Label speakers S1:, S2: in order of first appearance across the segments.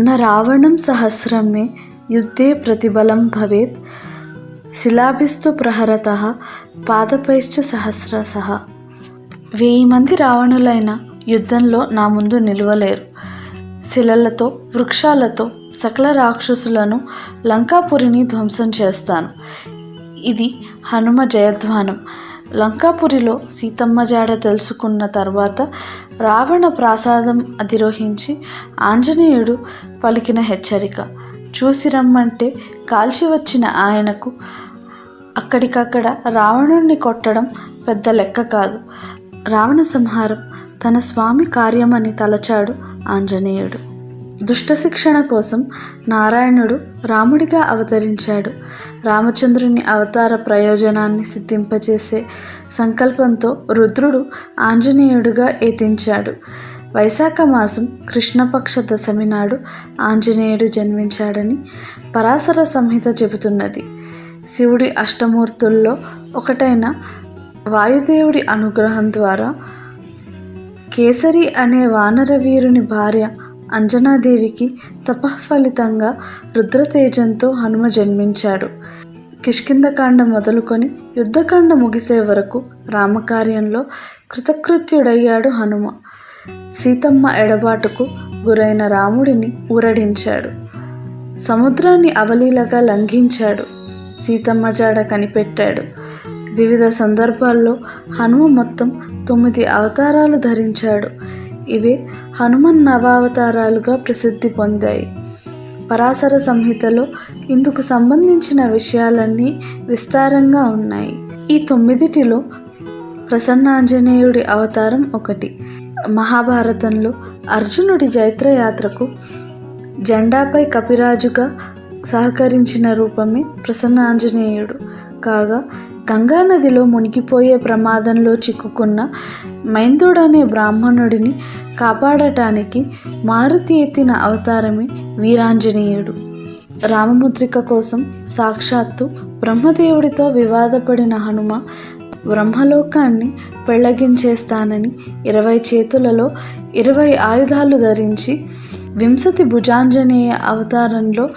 S1: न రావణం సహస్రం మే యుద్ధే ప్రతిబలం భవేత్. శిలాభిస్తు ప్రహరత పాదపైశ్చ సహస్రశః వెయ్యి మంది రావణులైన యుద్ధంలో నా ముందు నిలువలేరు. శిలలతో వృక్షాలతో సకల రాక్షసులను లంకాపురిని ధ్వంసం చేస్తాను. ఇది హనుమ జయధ్వానం. లంకాపురిలో సీతమ్మ జాడ తెలుసుకున్న తర్వాత రావణ ప్రాసాదం అధిరోహించి ఆంజనేయుడు పలికిన హెచ్చరిక. చూసి రమ్మంటే కాల్చి వచ్చిన ఆయనకు అక్కడికక్కడ రావణుణ్ణి కొట్టడం పెద్ద లెక్క కాదు. రావణ సంహారం తన స్వామి కార్యమని తలచాడు ఆంజనేయుడు. దుష్ట శిక్షణ కోసం నారాయణుడు రాముడిగా అవతరించాడు. రామచంద్రుని అవతార ప్రయోజనాన్ని సిద్ధింపచేసే సంకల్పంతో రుద్రుడు ఆంజనేయుడిగా ఏతించాడు వైశాఖ మాసం కృష్ణపక్ష దశమి నాడు ఆంజనేయుడు జన్మించాడని పరాశర సంహిత చెబుతున్నది. శివుడి అష్టమూర్తుల్లో ఒకటైన వాయుదేవుడి అనుగ్రహం ద్వారా కేసరి అనే వానర వీరుని భార్య అంజనాదేవికి తపఃఫలితంగా రుద్రతేజంతో హనుమ జన్మించాడు. కిష్కిందకాండ మొదలుకొని యుద్ధకాండ ముగిసే వరకు రామకార్యంలో కృతకృత్యుడయ్యాడు హనుమ. సీతమ్మ ఎడబాటుకు గురైన రాముడిని ఊరడించాడు. సముద్రాన్ని అవలీలగా లంఘించాడు. సీతమ్మ జాడ కనిపెట్టాడు. వివిధ సందర్భాల్లో హనుమ మొత్తం తొమ్మిది అవతారాలు ధరించాడు. ఇవే హనుమన్ నవావతారాలుగా ప్రసిద్ధి పొందాయి. పరాశర సంహితలో ఇందుకు సంబంధించిన విషయాలన్నీ విస్తారంగా ఉన్నాయి. ఈ తొమ్మిదిటిలో ప్రసన్నాంజనేయుడి అవతారం ఒకటి. మహాభారతంలో అర్జునుడి జైత్రయాత్రకు జెండాపై కపిరాజుగా సహకరించిన రూపమే ప్రసన్నాంజనేయుడు. కాగా గంగానదిలో మునిగిపోయే ప్రమాదంలో చిక్కుకున్న మైందుడనే బ్రాహ్మణుడిని కాపాడటానికి మారుతి ఎత్తిన అవతారమే వీరాంజనేయుడు. రామముద్రిక కోసం సాక్షాత్తు బ్రహ్మదేవుడితో వివాదపడిన హనుమ బ్రహ్మలోకాన్ని పెళ్ళగించేస్తానని ఇరవై చేతులలో ఇరవై ఆయుధాలు ధరించి వింశతి భుజాంజనేయ అవతారంలో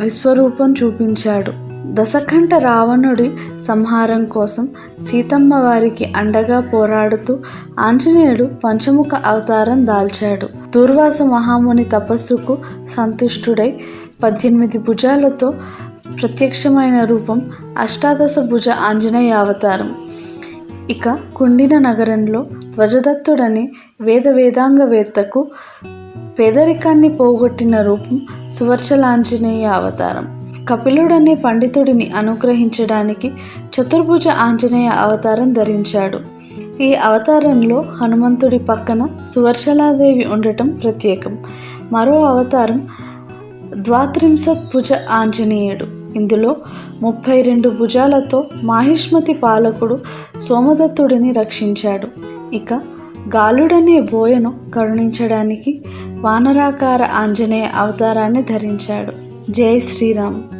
S1: విశ్వరూపం చూపించాడు. దశకంఠ రావణుడి సంహారం కోసం సీతమ్మ వారికి అండగా పోరాడుతూ ఆంజనేయుడు పంచముఖ అవతారం దాల్చాడు. దూర్వాస మహాముని తపస్సుకు సంతుష్టుడై పద్దెనిమిది భుజాలతో ప్రత్యక్షమైన రూపం అష్టాదశ భుజ ఆంజనేయ అవతారం. ఇక కుండిన నగరంలో ధ్వజదత్తుడని వేద వేదాంగవేత్తకు పేదరికాన్ని పోగొట్టిన రూపం సువర్చలాంజనేయ అవతారం. కపిలుడనే పండితుడిని అనుగ్రహించడానికి చతుర్భుజ ఆంజనేయ అవతారం ధరించాడు. ఈ అవతారంలో హనుమంతుడి పక్కన సువర్చలాదేవి ఉండటం ప్రత్యేకం. మరో అవతారం ద్వాత్రింశత్ భుజ ఆంజనేయుడు. ఇందులో ముప్పై రెండు భుజాలతో మాహిష్మతి పాలకుడు సోమదత్తుడిని రక్షించాడు. ఇక గాలుడనే బోయను కరుణించడానికి వానరాకార ఆంజనేయ అవతారాన్ని ధరించాడు. జై శ్రీరామ్.